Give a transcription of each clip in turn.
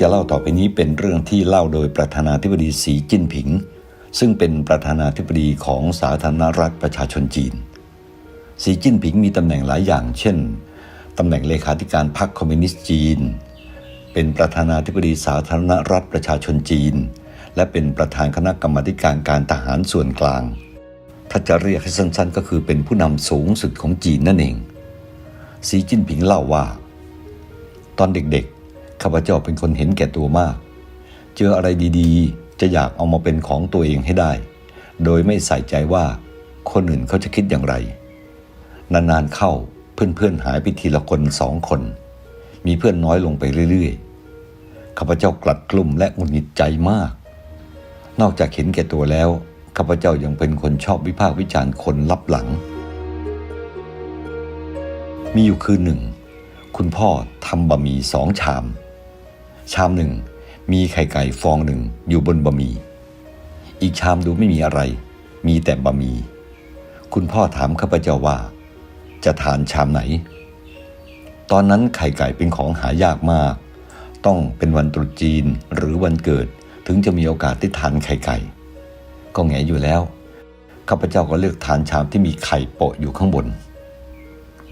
จะเล่าต่อไปนี้เป็นเรื่องที่เล่าโดยประธานาธิบดีสีจิ้นผิง ซึ่งเป็นประธานาธิบดีของสาธารณรัฐประชาชนจีน สีจิ้นผิงมีตำแหน่งหลายอย่าง เช่นตำแหน่งเลขาธิการพรรคคอมมิวนิสต์จีน เป็นประธานาธิบดีสาธารณรัฐประชาชนจีน และเป็นประธานคณะกรรมการการทหารส่วนกลาง ถ้าจะเรียกให้สั้นๆ ก็คือเป็นผู้นำสูงสุดของจีนนั่นเอง สีจิ้นผิงเล่าว่า ตอนเด็กๆ ข้าพเจ้าเป็นคนเห็นแก่ตัวมาก เจออะไรดีๆ จะอยากเอามาเป็นของตัวเองให้ได้ โดยไม่ใส่ใจว่าคนอื่นเขาจะคิดอย่างไร นานๆเข้าเพื่อนๆหายไปทีละคนสองคน มีเพื่อนน้อยลงไปเรื่อยๆข้าพเจ้ากลัดกลุ่มและหงุดหงิดใจมาก นอกจากเห็นแก่ตัวแล้วข้าพเจ้ายังเป็นคนชอบวิพากษ์วิจารณ์คนลับหลัง มีอยู่คืนหนึ่ง คุณพ่อทำบะหมี่สองชาม ชามหนึ่ง มีไข่ไก่ฟองหนึ่งอยู่บนบะหมี่ อีกชามดูไม่มีอะไร มีแต่บะหมี่ คุณพ่อถามข้าพเจ้าว่า จะทานชามไหน ตอนนั้นไข่ไก่เป็นของหายากมาก ต้องเป็นวันตรุษจีนหรือวันเกิดถึงจะมีโอกาสได้ทานไข่ไก่ ก็แงอยู่แล้ว ข้าพเจ้าก็เลือกทานชามที่มีไข่โปะอยู่ข้างบน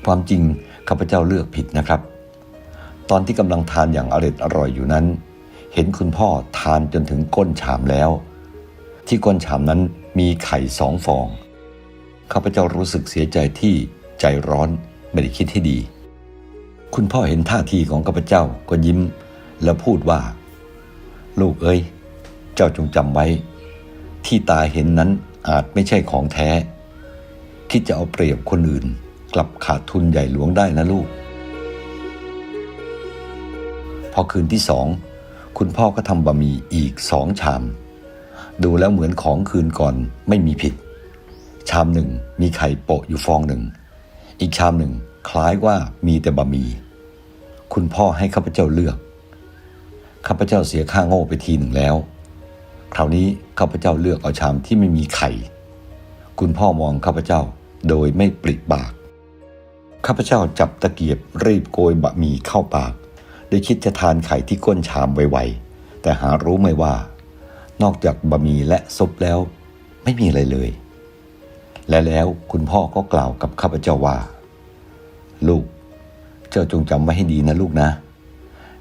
ความจริงข้าพเจ้าเลือกผิดนะครับ ตอนที่กำลังทานอย่างอร่อยอร่อยอยู่นั้น เห็นคุณพ่อทานจนถึงก้นชามแล้ว ที่ก้นชามนั้นมีไข่สองฟอง ข้าพเจ้ารู้สึกเสียใจที่ใจร้อนไม่ได้คิดให้ดี คุณพ่อเห็นท่าทีของข้าพเจ้าก็ยิ้ม แล้วพูดว่า ลูกเอ้ย เจ้าจงจำไว้ ที่ตาเห็นนั้นอาจไม่ใช่ของแท้ คิดจะเอาเปรียบคนอื่น กลับขาดทุนใหญ่หลวงได้นะลูก อคืนที่สองคุณพ่อก็ทำบะหมี่อีกสองชาม ดูแล้วเหมือนของคืนก่อนไม่มีผิด ชามหนึ่งมีไข่โปะอยู่ฟองหนึ่ง อีกชามหนึ่งคล้ายว่ามีแต่บะหมี่คุณพ่อให้ข้าพเจ้าเลือกข้าพเจ้าเสียค่าโง่ไปทีหนึ่งแล้ว คราวนี้ข้าพเจ้าเลือกเอาชามที่ไม่มีไข่ คุณพ่อมองข้าพเจ้าโดยไม่ปริปาก ข้าพเจ้าจับตะเกียบรีบโกยบะหมี่เข้าปาก โดยคิดจะทานไข่ที่ก้นชามไวๆ แต่หารู้ไม่ว่า นอกจากบะหมี่และซุปแล้ว ไม่มีอะไรเลย และแล้วคุณพ่อก็กล่าวกับข้าพเจ้าว่า ลูก เจ้าจงจำไว้ให้ดีนะลูกนะ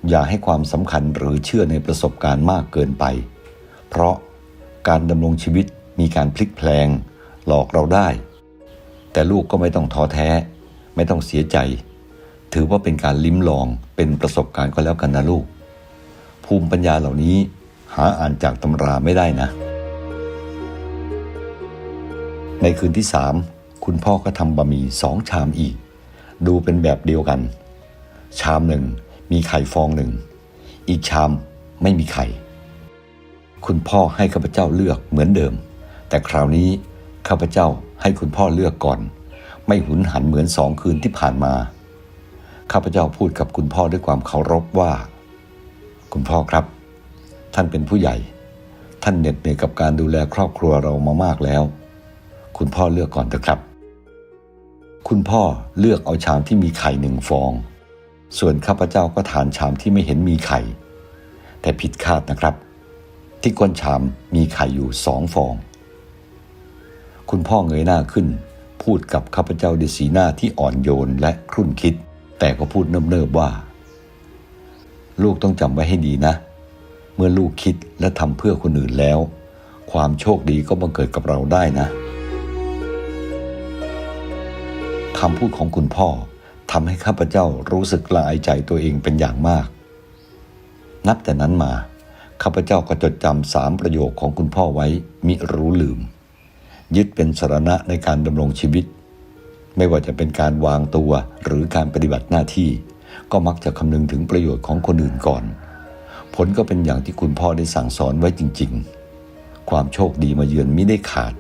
อย่าให้ความสำคัญหรือเชื่อในประสบการณ์มากเกินไป เพราะการดำรงชีวิตมีการพลิกแพลง หลอกเราได้ แต่ลูกก็ไม่ต้องท้อแท้ ไม่ต้องเสียใจ ถือว่าเป็นการลิ้มลองเป็นประสบการณ์ก็แล้วกันนะลูก ภูมิปัญญาเหล่านี้หาอ่านจากตำราไม่ได้นะ ในคืนที่สามคุณพ่อก็ทำบะหมี่สองชามอีก ดูเป็นแบบเดียวกัน ชามหนึ่งมีไข่ฟองหนึ่ง อีกชามไม่มีไข่ คุณพ่อให้ข้าพเจ้าเลือกเหมือนเดิม แต่คราวนี้ข้าพเจ้าให้คุณพ่อเลือกก่อน ไม่หุนหันเหมือนสองคืนที่ผ่านมา ข้าพเจ้าพูดกับคุณพ่อด้วยความเคารพว่า คุณพ่อครับ ท่านเป็นผู้ใหญ่ ท่านเหน็ดเหนื่อยกับการดูแลครอบครัวเรามามากแล้ว คุณพ่อเลือกก่อนเถอะครับ คุณพ่อเลือกเอาชามที่มีไข่หนึ่งฟอง ส่วนข้าพเจ้าก็ทานชามที่ไม่เห็นมีไข่ แต่ผิดคาดนะครับ ที่ก้นชามมีไข่อยู่สองฟอง คุณพ่อเงยหน้าขึ้น พูดกับข้าพเจ้าด้วยสีหน้าที่อ่อนโยนและครุ่นคิด แต่ก็พูดเนิบๆว่า ลูกต้องจำไว้ให้ดีนะ เมื่อลูกคิดและทำเพื่อคนอื่นแล้ว ความโชคดีก็บังเกิดกับเราได้นะคำพูดของคุณพ่อทำให้ข้าพเจ้ารู้สึกละอายใจตัวเองเป็นอย่างมาก นับแต่นั้นมาข้าพเจ้าก็จดจำสามประโยคของคุณพ่อไว้มิรู้ลืม ยึดเป็นสรณะในการดำรงชีวิต ไม่ว่าจะเป็นการวางตัวหรือการปฏิบัติหน้าที่ ก็มักจะคำนึงถึงประโยชน์ของคนอื่นก่อน ผลก็เป็นอย่างที่คุณพ่อได้สั่งสอนไว้จริง ๆ ความโชคดีมาเยือนมิได้ขาด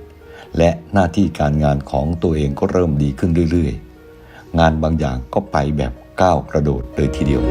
และหน้าที่การงานของตัวเองก็เริ่มดีขึ้นเรื่อยๆ งานบางอย่างก็ไปแบบก้าวกระโดดเลยทีเดียว